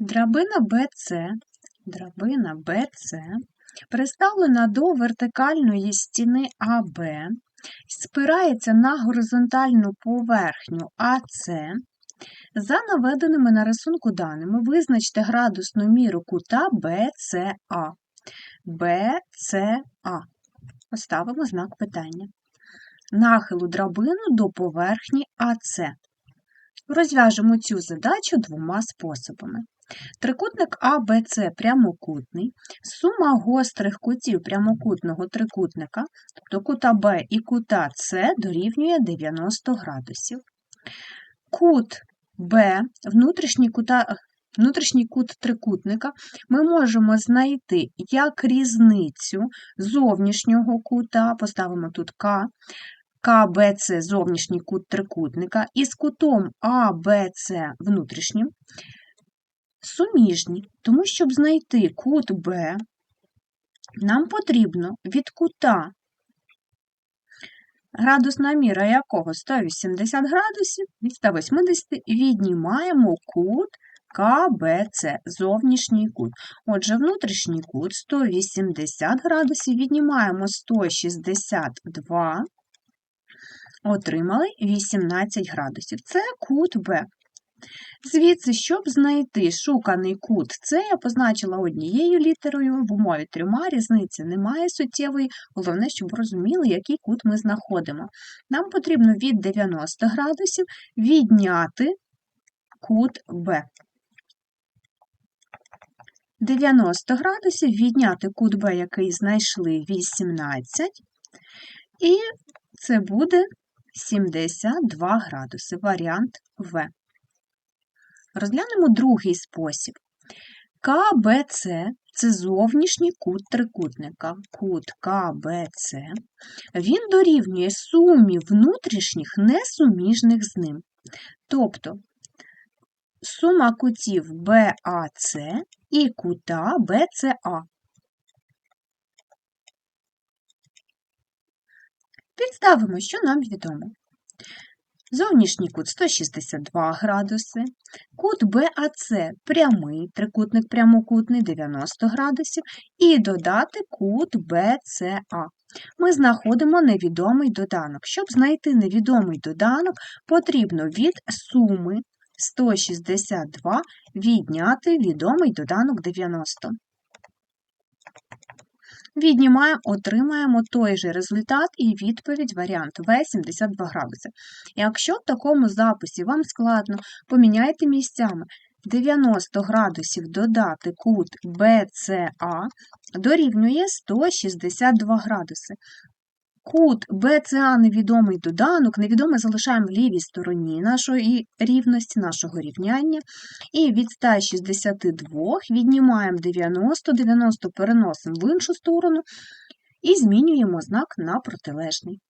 Драбина БЦ, драбина БЦ приставлена до вертикальної стіни АБ, спирається на горизонтальну поверхню АЦ. За наведеними на рисунку даними визначте градусну міру кута БЦА. БЦА. Поставимо знак питання. Нахилу драбину до поверхні АЦ. Розв'яжемо цю задачу двома способами. Трикутник АБЦ прямокутний, сума гострих кутів прямокутного трикутника, тобто кута Б і кута С дорівнює 90 градусів. Кут Б, внутрішній, кута, внутрішній кут трикутника, ми можемо знайти як різницю зовнішнього кута, поставимо тут К, КБЦ зовнішній кут трикутника, із кутом АБЦ внутрішнім суміжні, тому щоб знайти кут Б, нам потрібно від кута, градусна міра якого 180 градусів, від 180 віднімаємо кут КБЦ, зовнішній кут. Отже, внутрішній кут 180 градусів, віднімаємо 162, отримали 18 градусів. Це кут Б. Звідси, щоб знайти шуканий кут С, я позначила однією літерою, в умові трьома різниці немає суттєвої, головне, щоб розуміли, який кут ми знаходимо. Нам потрібно від 90 градусів відняти кут Б. 90 градусів відняти кут Б, який знайшли 18, і це буде 72 градуси, варіант В. Розглянемо другий спосіб. КБЦ це зовнішній кут трикутника. Кут КБЦ він дорівнює сумі внутрішніх несуміжних з ним. Тобто сума кутів БАЦ і кута БЦА. Підставимо, що нам відомо. Зовнішній кут 162 градуси, кут БАЦ прямий, трикутник прямокутний 90 градусів, і додати кут БЦА. Ми знаходимо невідомий доданок. Щоб знайти невідомий доданок, потрібно від суми 162 відняти відомий доданок 90. Віднімаємо, отримаємо той же результат і відповідь варіант В 72 градуси. Якщо в такому записі вам складно, поміняйте місцями 90 градусів додати кут BCA дорівнює 162 градуси. Кут BCA невідомий доданок, невідомий залишаємо в лівій стороні нашої рівності, нашого рівняння. І від 162 віднімаємо 90, 90 переносимо в іншу сторону і змінюємо знак на протилежний.